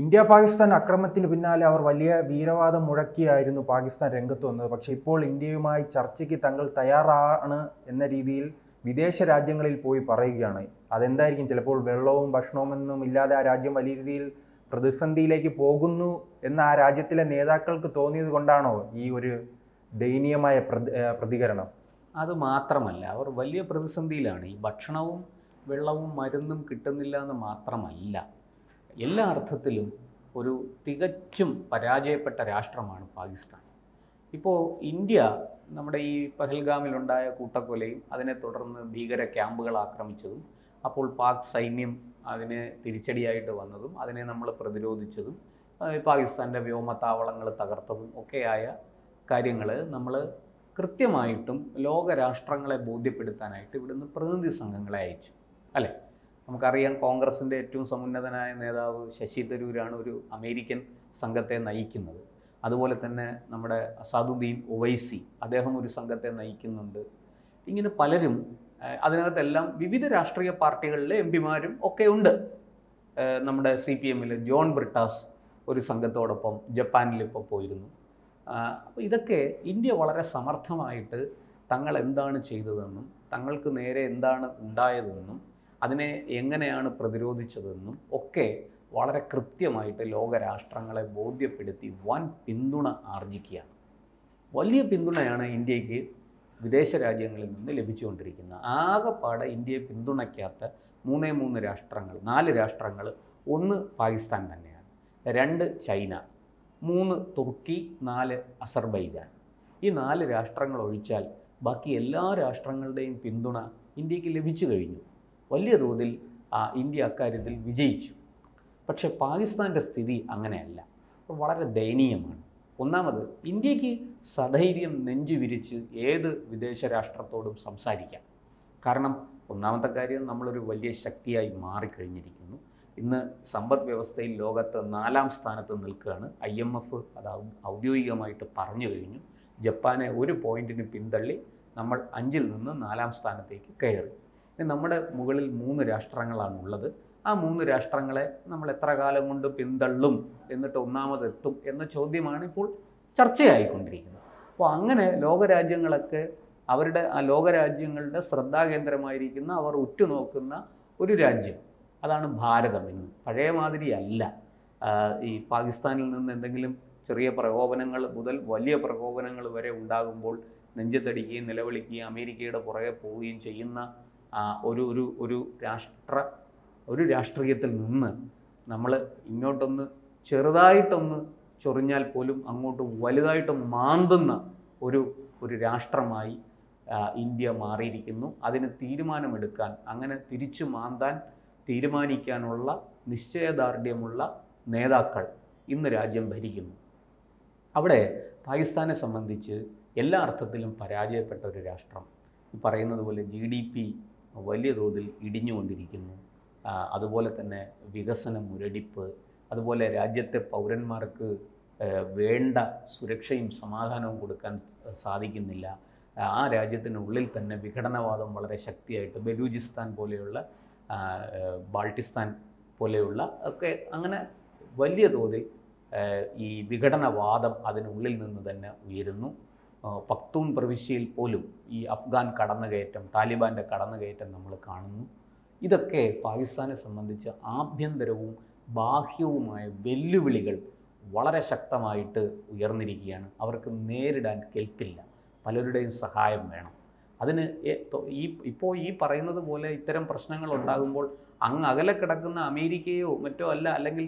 India Pakistan അക്രമത്തിന് പിന്നാലെ അവർ വലിയ വീരവാദം മുഴക്കിയായിരുന്നു പാകിസ്ഥാൻ രംഗത്ത് വന്നത്. പക്ഷേ ഇപ്പോൾ ഇന്ത്യയുമായി ചർച്ചയ്ക്ക് തങ്ങൾ തയ്യാറാണ് എന്ന രീതിയിൽ വിദേശ രാജ്യങ്ങളിൽ പോയി പറയുകയാണ്. അതെന്തായിരിക്കും? ചിലപ്പോൾ വെള്ളവും ഭക്ഷണവും ഒന്നും ഇല്ലാതെ ആ രാജ്യം വലിയ രീതിയിൽ പ്രതിസന്ധിയിലേക്ക് പോകുന്നു എന്ന് ആ രാജ്യത്തിലെ നേതാക്കൾക്ക് തോന്നിയത് കൊണ്ടാണോ ഈ ഒരു ദയനീയമായ പ്രതികരണം? അത് മാത്രമല്ല അവർ വലിയ പ്രതിസന്ധിയിലാണ്. ഈ ഭക്ഷണവും വെള്ളവും മരുന്നും കിട്ടുന്നില്ല എന്ന് മാത്രമല്ല. എല്ലാ അർത്ഥത്തിലും ഒരു തികച്ചും പരാജയപ്പെട്ട രാഷ്ട്രമാണ് പാകിസ്ഥാൻ. ഇപ്പോൾ ഇന്ത്യ നമ്മുടെ ഈ പഹൽഗാമിലുണ്ടായ കൂട്ടക്കൊലയും അതിനെ തുടർന്ന് ഭീകര ക്യാമ്പുകൾ ആക്രമിച്ചതും അപ്പോൾ പാക് സൈന്യം അതിന് തിരിച്ചടിയായിട്ട് വന്നതും അതിനെ നമ്മൾ പ്രതിരോധിച്ചതും പാകിസ്ഥാന്റെ വ്യോമത്താവളങ്ങൾ തകർത്തതും ഒക്കെയായ കാര്യങ്ങൾ നമ്മൾ കൃത്യമായിട്ടും ലോകരാഷ്ട്രങ്ങളെ ബോധ്യപ്പെടുത്താനായിട്ട് ഇവിടുന്ന് പ്രതിനിധി സംഘങ്ങളെ അയച്ചു. അല്ലേ? നമുക്കറിയാം കോൺഗ്രസിന്റെ ഏറ്റവും സമുന്നതനായ നേതാവ് ശശി തരൂരാണ് ഒരു അമേരിക്കൻ സംഘത്തെ നയിക്കുന്നത്. അതുപോലെ തന്നെ നമ്മുടെ അസാദുദ്ദീൻ ഒവൈസി അദ്ദേഹം ഒരു സംഘത്തെ നയിക്കുന്നുണ്ട്. ഇങ്ങനെ പലരും അതിനകത്തെല്ലാം വിവിധ രാഷ്ട്രീയ പാർട്ടികളിലെ എം പിമാരും ഒക്കെ ഉണ്ട്. നമ്മുടെ സി പി എമ്മിൽ ജോൺ ബ്രിട്ടാസ് ഒരു സംഘത്തോടൊപ്പം ജപ്പാനിൽ ഇപ്പോൾ പോയിരുന്നു അപ്പോൾ ഇതൊക്കെ ഇന്ത്യ വളരെ സമർത്ഥമായിട്ട് തങ്ങൾ എന്താണ് ചെയ്തതെന്നും തങ്ങൾക്ക് നേരെ എന്താണ് ഉണ്ടായതെന്നും അതിനെ എങ്ങനെയാണ് പ്രതിരോധിച്ചതെന്നും ഒക്കെ വളരെ കൃത്യമായിട്ട് ലോകരാഷ്ട്രങ്ങളെ ബോധ്യപ്പെടുത്തി വൻ പിന്തുണ ആർജിക്കുകയാണ്. വലിയ പിന്തുണയാണ് ഇന്ത്യയ്ക്ക് വിദേശ രാജ്യങ്ങളിൽ നിന്ന് ലഭിച്ചുകൊണ്ടിരിക്കുന്നത്. ആകെപ്പാടെ ഇന്ത്യയെ പിന്തുണയ്ക്കാത്ത മൂന്നേ മൂന്ന് രാഷ്ട്രങ്ങൾ നാല് രാഷ്ട്രങ്ങൾ ഒന്ന് പാകിസ്ഥാൻ തന്നെയാണ് രണ്ട് ചൈന മൂന്ന് തുർക്കി നാല് അസർബൈജാൻ. ഈ നാല് രാഷ്ട്രങ്ങൾ ഒഴിച്ചാൽ ബാക്കി എല്ലാ രാഷ്ട്രങ്ങളുടെയും പിന്തുണ ഇന്ത്യയ്ക്ക് ലഭിച്ചു കഴിഞ്ഞു. വലിയ തോതിൽ ഇന്ത്യ അക്കാര്യത്തിൽ വിജയിച്ചു. പക്ഷേ പാകിസ്ഥാന്റെ സ്ഥിതി അങ്ങനെയല്ല. വളരെ ദയനീയമാണ്. ഒന്നാമത് ഇന്ത്യയ്ക്ക് സധൈര്യം നെഞ്ചു വിരിച്ച് ഏത് വിദേശ രാഷ്ട്രത്തോടും സംസാരിക്കാം. കാരണം ഒന്നാമത്തെ കാര്യം നമ്മളൊരു വലിയ ശക്തിയായി മാറിക്കഴിഞ്ഞിരിക്കുന്നു. ഇന്ന് സമ്പദ് വ്യവസ്ഥയിൽ ലോകത്ത് നാലാം സ്ഥാനത്ത് നിൽക്കുകയാണ്. ഐ എം എഫ് അത് ഔദ്യോഗികമായിട്ട് പറഞ്ഞു കഴിഞ്ഞു. ജപ്പാനെ ഒരു പോയിന്റിന് പിന്തള്ളി നമ്മൾ അഞ്ചിൽ നിന്ന് നാലാം സ്ഥാനത്തേക്ക് കയറി. നമ്മുടെ മുകളിൽ മൂന്ന് രാഷ്ട്രങ്ങളാണ് ഉള്ളത്. ആ മൂന്ന് രാഷ്ട്രങ്ങളെ നമ്മൾ എത്ര കാലം കൊണ്ട് പിന്തള്ളും എന്നിട്ട് ഒന്നാമതെത്തും എന്ന ചോദ്യമാണ് ഇപ്പോൾ ചർച്ചയായിക്കൊണ്ടിരിക്കുന്നത്. അപ്പോൾ അങ്ങനെ ലോകരാജ്യങ്ങളൊക്കെ അവരുടെ ആ ലോകരാജ്യങ്ങളുടെ ശ്രദ്ധാകേന്ദ്രമായിരിക്കുന്ന അവർ ഉറ്റുനോക്കുന്ന ഒരു രാജ്യം. അതാണ് ഭാരതം ഇന്ന് പഴയ മാതിരിയല്ല ഈ പാകിസ്ഥാനിൽ നിന്ന് എന്തെങ്കിലും ചെറിയ പ്രകോപനങ്ങൾ മുതൽ വലിയ പ്രകോപനങ്ങൾ വരെ ഉണ്ടാകുമ്പോൾ നെഞ്ചത്തടിക്കുകയും നിലവിളിക്കുകയും അമേരിക്കയുടെ പുറകെ പോവുകയും ചെയ്യുന്ന ഒരു ഒരു ഒരു രാഷ്ട്ര ഒരു രാഷ്ട്രീയത്തിൽ നിന്ന് നമ്മൾ ഇങ്ങോട്ടൊന്ന് ചെറുതായിട്ടൊന്ന് ചൊറിഞ്ഞാൽ പോലും അങ്ങോട്ട് വലുതായിട്ട് മാന്തുന്ന ഒരു ഒരു രാഷ്ട്രമായി ഇന്ത്യ മാറിയിരിക്കുന്നു. അതിന് തീരുമാനമെടുക്കാൻ അങ്ങനെ തിരിച്ചു മാന്താൻ തീരുമാനിക്കാനുള്ള നിശ്ചയദാർഢ്യമുള്ള നേതാക്കൾ ഇന്ന് രാജ്യം ഭരിക്കുന്നു. അവിടെ പാകിസ്ഥാനെ സംബന്ധിച്ച് എല്ലാ അർത്ഥത്തിലും പരാജയപ്പെട്ട ഒരു രാഷ്ട്രം. പറയുന്നത് പോലെ ജി ഡി പി വലിയ തോതിൽ ഇടിഞ്ഞുകൊണ്ടിരിക്കുന്നു. അതുപോലെ തന്നെ വികസന മുരടിപ്പ് അതുപോലെ രാജ്യത്തെ പൗരന്മാർക്ക് വേണ്ട സുരക്ഷയും സമാധാനവും കൊടുക്കാൻ സാധിക്കുന്നില്ല. ആ രാജ്യത്തിനുള്ളിൽ തന്നെ വിഘടനവാദം വളരെ ശക്തിയായിട്ട് ബലൂചിസ്ഥാൻ പോലെയുള്ള ബാൾട്ടിസ്ഥാൻ പോലെയുള്ള ഒക്കെ അങ്ങനെ വലിയ തോതിൽ ഈ വിഘടനവാദം അതിനുള്ളിൽ നിന്ന് തന്നെ ഉയരുന്നു. പക്തൂൺ പ്രവിശ്യയിൽ പോലും ഈ അഫ്ഗാൻ കടന്നുകയറ്റം താലിബാന്റെ കടന്നുകയറ്റം നമ്മൾ കാണുന്നു. ഇതൊക്കെ പാകിസ്ഥാനെ സംബന്ധിച്ച് ആഭ്യന്തരവും ബാഹ്യവുമായ വെല്ലുവിളികൾ വളരെ ശക്തമായിട്ട് ഉയർന്നിരിക്കുകയാണ്. അവർക്ക് നേരിടാൻ കെൽപ്പില്ല. പലരുടെയും സഹായം വേണം. അതിന് ഈ ഇപ്പോൾ ഈ പറയുന്നത് പോലെ ഇത്തരം പ്രശ്നങ്ങൾ ഉണ്ടാകുമ്പോൾ അങ്ങ് അകലെ കിടക്കുന്ന അമേരിക്കയോ മറ്റോ അല്ല അല്ലെങ്കിൽ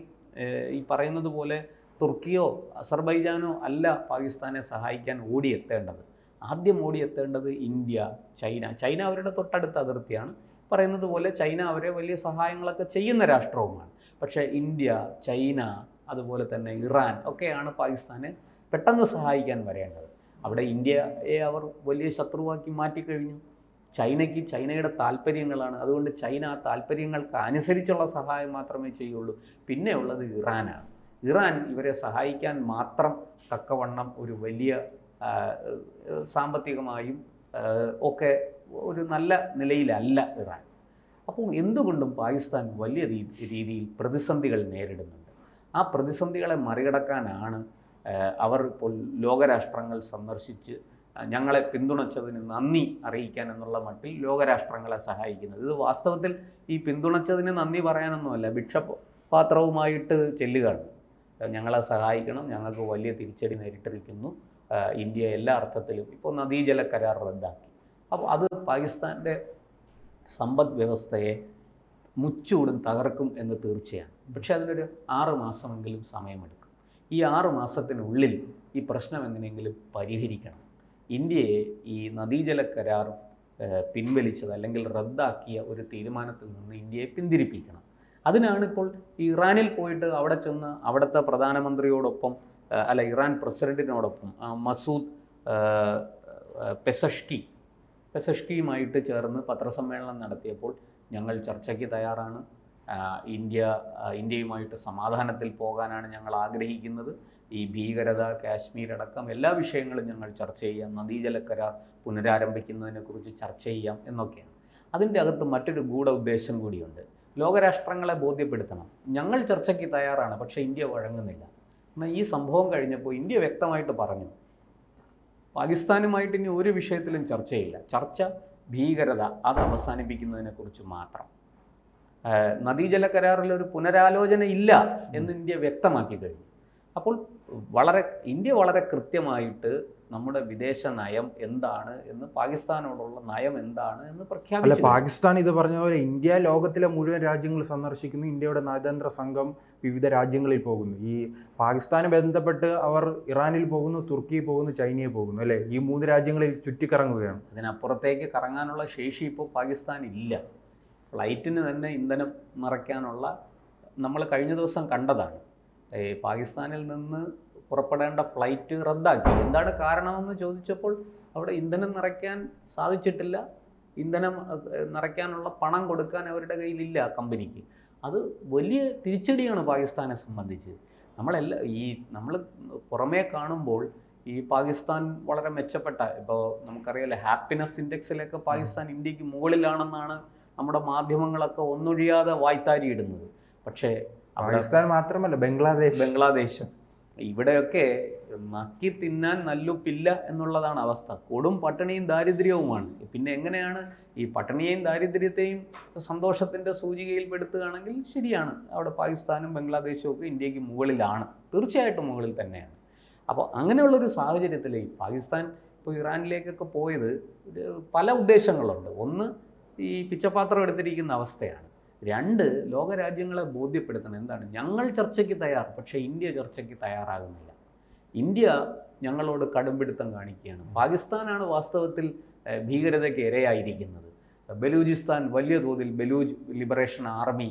ഈ പറയുന്നത് പോലെ തുർക്കിയോ അസർബൈജാനോ അല്ല പാകിസ്ഥാനെ സഹായിക്കാൻ ഓടിയെത്തേണ്ടത്. ആദ്യം ഓടിയെത്തേണ്ടത് ഇന്ത്യ ചൈന. ചൈന അവരുടെ തൊട്ടടുത്ത അതിർത്തിയാണ്. പറയുന്നത് പോലെ ചൈന അവരെ വലിയ സഹായങ്ങളൊക്കെ ചെയ്യുന്ന രാഷ്ട്രവുമാണ്. പക്ഷേ ഇന്ത്യ ചൈന അതുപോലെ തന്നെ ഇറാൻ ഒക്കെയാണ് പാകിസ്ഥാനെ പെട്ടെന്ന് സഹായിക്കാൻ വരേണ്ടത്. അവിടെ ഇന്ത്യയെ അവർ വലിയ ശത്രുവാക്കി മാറ്റിക്കഴിഞ്ഞു. ചൈനയ്ക്ക് ചൈനയുടെ താല്പര്യങ്ങളാണ് അതുകൊണ്ട് ചൈന ആ താല്പര്യങ്ങൾക്ക് അനുസരിച്ചുള്ള സഹായം മാത്രമേ ചെയ്യുള്ളൂ. പിന്നെയുള്ളത് ഇറാനാണ്. ഇറാൻ ഇവരെ സഹായിക്കാൻ മാത്രം തക്കവണ്ണം ഒരു വലിയ സാമ്പത്തികമായും ഒക്കെ ഒരു നല്ല നിലയിലല്ല ഇറാൻ. അപ്പോൾ എന്തുകൊണ്ടും പാകിസ്ഥാൻ വലിയ രീതിയിൽ പ്രതിസന്ധികൾ നേരിടുന്നുണ്ട്. ആ പ്രതിസന്ധികളെ മറികടക്കാനാണ് അവർ ഇപ്പോൾ ലോകരാഷ്ട്രങ്ങൾ സന്ദർശിച്ച് ഞങ്ങളെ പിന്തുണച്ചതിന് നന്ദി അറിയിക്കാൻ എന്നുള്ള മട്ടിൽ ലോകരാഷ്ട്രങ്ങളെ സഹായിക്കുന്നത്. ഇത് വാസ്തവത്തിൽ ഈ പിന്തുണച്ചതിന് നന്ദി പറയാനൊന്നുമല്ല. ഭിക്ഷപാത്രവുമായിട്ട് ചെല്ലുകയാണ്. ഞങ്ങളെ സഹായിക്കണം. ഞങ്ങൾക്ക് വലിയ തിരിച്ചടി നേരിട്ടിരിക്കുന്നു. ഇന്ത്യ എല്ലാ അർത്ഥത്തിലും ഇപ്പോൾ നദീജല കരാർ റദ്ദാക്കി. അപ്പോൾ അത് പാകിസ്ഥാന്റെ സമ്പദ് വ്യവസ്ഥയെ മുച്ചൂടും തകർക്കും എന്ന് തീർച്ചയാണ്. പക്ഷേ അതിനൊരു ആറ് മാസമെങ്കിലും സമയമെടുക്കും. ഈ ആറ് മാസത്തിനുള്ളിൽ ഈ പ്രശ്നം എങ്ങനെയെങ്കിലും പരിഹരിക്കണം. ഇന്ത്യയെ ഈ നദീജല കരാർ പിൻവലിച്ചത് അല്ലെങ്കിൽ റദ്ദാക്കിയ ഒരു തീരുമാനത്തിൽ നിന്ന് ഇന്ത്യയെ പിന്തിരിപ്പിക്കണം. അതിനാണ് ഇപ്പോൾ ഇറാനിൽ പോയിട്ട് അവിടെ ചെന്ന് അവിടുത്തെ പ്രധാനമന്ത്രിയോടൊപ്പം അല്ല ഇറാൻ പ്രസിഡന്റിനോടൊപ്പം മസൂദ് പെസഷ്കി പെസഷ്കിയുമായിട്ട് ചേർന്ന് പത്രസമ്മേളനം നടത്തിയപ്പോൾ ഞങ്ങൾ ചർച്ചയ്ക്ക് തയ്യാറാണ്. ഇന്ത്യ ഇന്ത്യയുമായിട്ട് സമാധാനത്തിൽ പോകാനാണ് ഞങ്ങൾ ആഗ്രഹിക്കുന്നത്. ഈ ഭീകരത കാശ്മീർ അടക്കം എല്ലാ വിഷയങ്ങളും ഞങ്ങൾ ചർച്ച ചെയ്യാം. നദീജല കരാർ പുനരാരംഭിക്കുന്നതിനെക്കുറിച്ച് ചർച്ച ചെയ്യാം എന്നൊക്കെയാണ്. അതിന്റെ അകത്ത് മറ്റൊരു ഗൂഢ ഉദ്ദേശം കൂടിയുണ്ട്. ലോകരാഷ്ട്രങ്ങളെ ബോധ്യപ്പെടുത്തണം. ഞങ്ങൾ ചർച്ചയ്ക്ക് തയ്യാറാണ് പക്ഷേ ഇന്ത്യ വഴങ്ങുന്നില്ല. എന്നാൽ ഈ സംഭവം കഴിഞ്ഞപ്പോൾ ഇന്ത്യ വ്യക്തമായിട്ട് പറഞ്ഞു പാകിസ്ഥാനുമായിട്ട് ഇനി ഒരു വിഷയത്തിലും ചർച്ചയില്ല. ചർച്ച ഭീകരത അത് അവസാനിപ്പിക്കുന്നതിനെക്കുറിച്ച് മാത്രം. നദീജല കരാറിൽ ഒരു പുനരാലോചന ഇല്ല എന്ന് ഇന്ത്യ വ്യക്തമാക്കി കഴിഞ്ഞു. അപ്പോൾ വളരെ ഇന്ത്യ വളരെ കൃത്യമായിട്ട് നമ്മുടെ വിദേശ നയം എന്താണ് എന്ന് പാകിസ്ഥാനോടുള്ള നയം എന്താണ് എന്ന് അല്ല പ്രഖ്യാപിച്ചു പാകിസ്ഥാൻ ഇത് പറഞ്ഞ പോലെ ഇന്ത്യ ലോകത്തിലെ മുഴുവൻ രാജ്യങ്ങൾ സന്ദർശിക്കുന്നു. ഇന്ത്യയുടെ നയതന്ത്ര സംഘം വിവിധ രാജ്യങ്ങളിൽ പോകുന്നു. ഈ പാകിസ്ഥാന് ബന്ധപ്പെട്ട് അവർ ഇറാനിൽ പോകുന്നു തുർക്കിയിൽ പോകുന്നു ചൈനയിൽ പോകുന്നു അല്ലേ? ഈ മൂന്ന് രാജ്യങ്ങളിൽ ചുറ്റിക്കറങ്ങുകയാണ്. അതിനപ്പുറത്തേക്ക് കറങ്ങാനുള്ള ശേഷി ഇപ്പോൾ പാകിസ്ഥാൻ ഇല്ല ഫ്ലൈറ്റിന് തന്നെ ഇന്ധനം നിറയ്ക്കാനുള്ള നമ്മൾ കഴിഞ്ഞ ദിവസം കണ്ടതാണ്. പാകിസ്ഥാനിൽ നിന്ന് പുറപ്പെടേണ്ട ഫ്ലൈറ്റ് റദ്ദാക്കി. എന്താണ് കാരണമെന്ന് ചോദിച്ചപ്പോൾ അവിടെ ഇന്ധനം നിറയ്ക്കാൻ സാധിച്ചിട്ടില്ല. ഇന്ധനം നിറയ്ക്കാനുള്ള പണം കൊടുക്കാൻ അവരുടെ കയ്യിലില്ല കമ്പനിക്ക്. അത് വലിയ തിരിച്ചടിയാണ് പാകിസ്ഥാനെ സംബന്ധിച്ച്. നമ്മളെല്ലാ ഈ നമ്മൾ പുറമേ കാണുമ്പോൾ ഈ പാകിസ്ഥാൻ വളരെ മെച്ചപ്പെട്ട ഇപ്പോൾ നമുക്കറിയാലോ ഹാപ്പിനെസ് ഇൻഡെക്സിലൊക്കെ പാകിസ്ഥാൻ ഇന്ത്യയ്ക്ക് മുകളിലാണെന്നാണ് നമ്മുടെ മാധ്യമങ്ങളൊക്കെ ഒന്നൊഴിയാതെ വായ്ത്താരിയിടുന്നത് പക്ഷേ പാകിസ്ഥാൻ മാത്രമല്ല ബംഗ്ലാദേശ്. ബംഗ്ലാദേശും. ഇവിടെയൊക്കെ നക്കി തിന്നാൻ നല്ലുപ്പില്ല എന്നുള്ളതാണ് അവസ്ഥ. കൊടും പട്ടിണിയും ദാരിദ്ര്യവുമാണ്. പിന്നെ എങ്ങനെയാണ് ഈ പട്ടിണിയെയും ദാരിദ്ര്യത്തെയും സന്തോഷത്തിന്റെ സൂചികയിൽ പെടുത്തുകയാണെങ്കിൽ ശരിയാണ്. അവിടെ പാകിസ്ഥാനും ബംഗ്ലാദേശും ഒക്കെ ഇന്ത്യയ്ക്ക് മുകളിലാണ്. തീർച്ചയായിട്ടും മുകളിൽ തന്നെയാണ്. അപ്പോൾ അങ്ങനെയുള്ളൊരു സാഹചര്യത്തിൽ ഈ പാകിസ്ഥാൻ ഇപ്പോൾ ഇറാനിലേക്കൊക്കെ പോയത് പല ഉദ്ദേശങ്ങളുണ്ട്. ഒന്ന് ഈ പിച്ചപാത്രം എടുത്തിരിക്കുന്ന അവസ്ഥയാണ്. രണ്ട് ലോകരാജ്യങ്ങളെ ബോധ്യപ്പെടുത്തണം. എന്താണ്? ഞങ്ങൾ ചർച്ചയ്ക്ക് തയ്യാർ പക്ഷേ ഇന്ത്യ ചർച്ചയ്ക്ക് തയ്യാറാകുന്നില്ല. ഇന്ത്യ ഞങ്ങളോട് കടുംപിടുത്തം കാണിക്കുകയാണ്. പാകിസ്ഥാനാണ് വാസ്തവത്തിൽ ഭീകരതയ്ക്ക് ഇരയായിരിക്കുന്നത്. ബലൂചിസ്ഥാൻ വലിയ തോതിൽ ബലൂജ് ലിബറേഷൻ ആർമി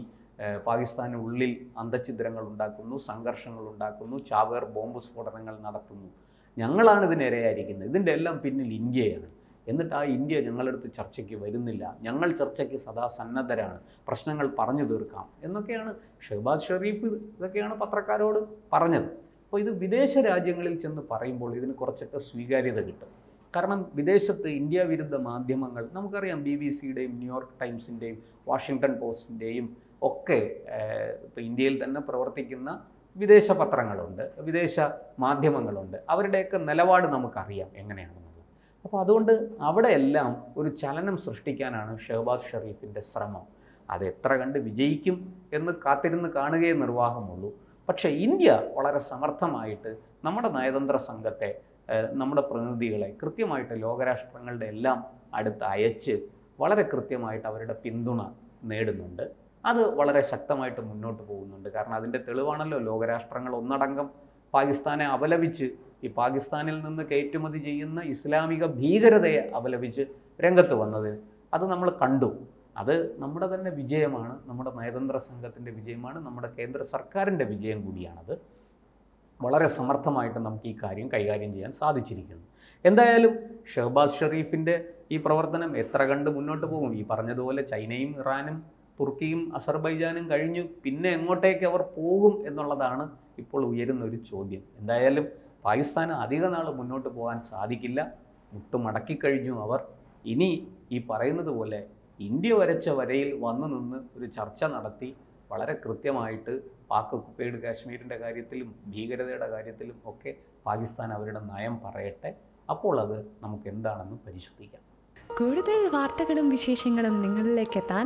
പാകിസ്ഥാന് ഉള്ളിൽ അന്തഛിദ്രങ്ങൾ ഉണ്ടാക്കുന്നു സംഘർഷങ്ങൾ ഉണ്ടാക്കുന്നു ചാവേർ ബോംബ് സ്ഫോടനങ്ങൾ നടത്തുന്നു. ഞങ്ങളാണ് ഇതിന് ഇരയായിരിക്കുന്നത്. ഇതിന്റെ എല്ലാം പിന്നിൽ ഇന്ത്യയാണ്. എന്നിട്ട് ആ ഇന്ത്യ ഞങ്ങളടുത്ത് ചർച്ചയ്ക്ക് വരുന്നില്ല. ഞങ്ങൾ ചർച്ചയ്ക്ക് സദാ സന്നദ്ധരാണ്. പ്രശ്നങ്ങൾ പറഞ്ഞു തീർക്കാം എന്നൊക്കെയാണ് ഷെഹബാദ് ഷെറീഫ് ഇതൊക്കെയാണ് പത്രക്കാരോട് പറഞ്ഞത്. അപ്പോൾ ഇത് വിദേശ രാജ്യങ്ങളിൽ ചെന്ന് പറയുമ്പോൾ ഇതിന് കുറച്ചൊക്കെ സ്വീകാര്യത കിട്ടും. കാരണം വിദേശത്ത് ഇന്ത്യ വിരുദ്ധ മാധ്യമങ്ങൾ നമുക്കറിയാം ബി ബി സിയുടെയും ന്യൂയോർക്ക് ടൈംസിന്റെയും വാഷിങ്ടൺ പോസ്റ്റിന്റെയും ഒക്കെ ഇപ്പോൾ ഇന്ത്യയിൽ തന്നെ പ്രവർത്തിക്കുന്ന വിദേശ പത്രങ്ങളുണ്ട് വിദേശ മാധ്യമങ്ങളുണ്ട്. അവരുടെയൊക്കെ നിലപാട് നമുക്കറിയാം എങ്ങനെയാണെന്നുള്ളത് അപ്പോൾ അതുകൊണ്ട് അവിടെയെല്ലാം ഒരു ചലനം സൃഷ്ടിക്കാനാണ് ഷഹബാസ് ഷെറീഫിന്റെ ശ്രമം. അത് എത്ര കണ്ട് വിജയിക്കും എന്ന് കാത്തിരുന്ന് കാണുകയേ നിർവാഹമുള്ളൂ. പക്ഷേ ഇന്ത്യ വളരെ സമർത്ഥമായിട്ട് നമ്മുടെ നയതന്ത്ര സംഘത്തെ നമ്മുടെ പ്രതിനിധികളെ കൃത്യമായിട്ട് ലോകരാഷ്ട്രങ്ങളുടെ എല്ലാം അടുത്ത് അയച്ച് വളരെ കൃത്യമായിട്ട് അവരുടെ പിന്തുണ നേടുന്നുണ്ട്. അത് വളരെ ശക്തമായിട്ട് മുന്നോട്ട് പോകുന്നുണ്ട്. കാരണം അതിന്റെ തെളിവാണല്ലോ ലോകരാഷ്ട്രങ്ങൾ ഒന്നടങ്കം പാകിസ്ഥാനെ അപലപിച്ച് ഈ പാകിസ്ഥാനിൽ നിന്ന് കയറ്റുമതി ചെയ്യുന്ന ഇസ്ലാമിക ഭീകരതയെ അപലപിച്ച് രംഗത്ത് വന്നത്. അത് നമ്മൾ കണ്ടു. അത് നമ്മുടെ തന്നെ വിജയമാണ്. നമ്മുടെ നയതന്ത്ര സംഘത്തിന്റെ വിജയമാണ്. നമ്മുടെ കേന്ദ്ര സർക്കാരിന്റെ വിജയം കൂടിയാണത്. വളരെ സമർത്ഥമായിട്ട് നമുക്ക് ഈ കാര്യം കൈകാര്യം ചെയ്യാൻ സാധിച്ചിരിക്കുന്നു. എന്തായാലും ഷഹബാസ് ഷെറീഫിന്റെ ഈ പ്രവർത്തനം എത്ര കണ്ട് മുന്നോട്ട് പോകും? ഈ പറഞ്ഞതുപോലെ ചൈനയും ഇറാനും തുർക്കിയും അസർബൈജാനും കഴിഞ്ഞു. പിന്നെ എങ്ങോട്ടേക്ക് അവർ പോകും എന്നുള്ളതാണ് ഇപ്പോൾ ഉയരുന്ന ഒരു ചോദ്യം. എന്തായാലും പാകിസ്ഥാന് അധിക നാൾ മുന്നോട്ട് പോകാൻ സാധിക്കില്ല. മുട്ടുമടക്കി കഴിഞ്ഞു അവർ. ഇനി ഈ പറയുന്നത് പോലെ ഇന്ത്യ വരച്ച വരയിൽ വന്നു നിന്ന് ഒരു ചർച്ച നടത്തി വളരെ കൃത്യമായിട്ട് പാക് ഒക്കുപ്പൈഡ് കാശ്മീരിന്റെ കാര്യത്തിലും ഭീകരതയുടെ കാര്യത്തിലും ഒക്കെ പാകിസ്ഥാൻ അവരുടെ നയം പറയട്ടെ. അപ്പോൾ അത് നമുക്ക് എന്താണെന്ന് പരിശോധിക്കാം. കൂടുതൽ വാർത്തകളും വിശേഷങ്ങളും നിങ്ങളിലേക്ക് എത്താൻ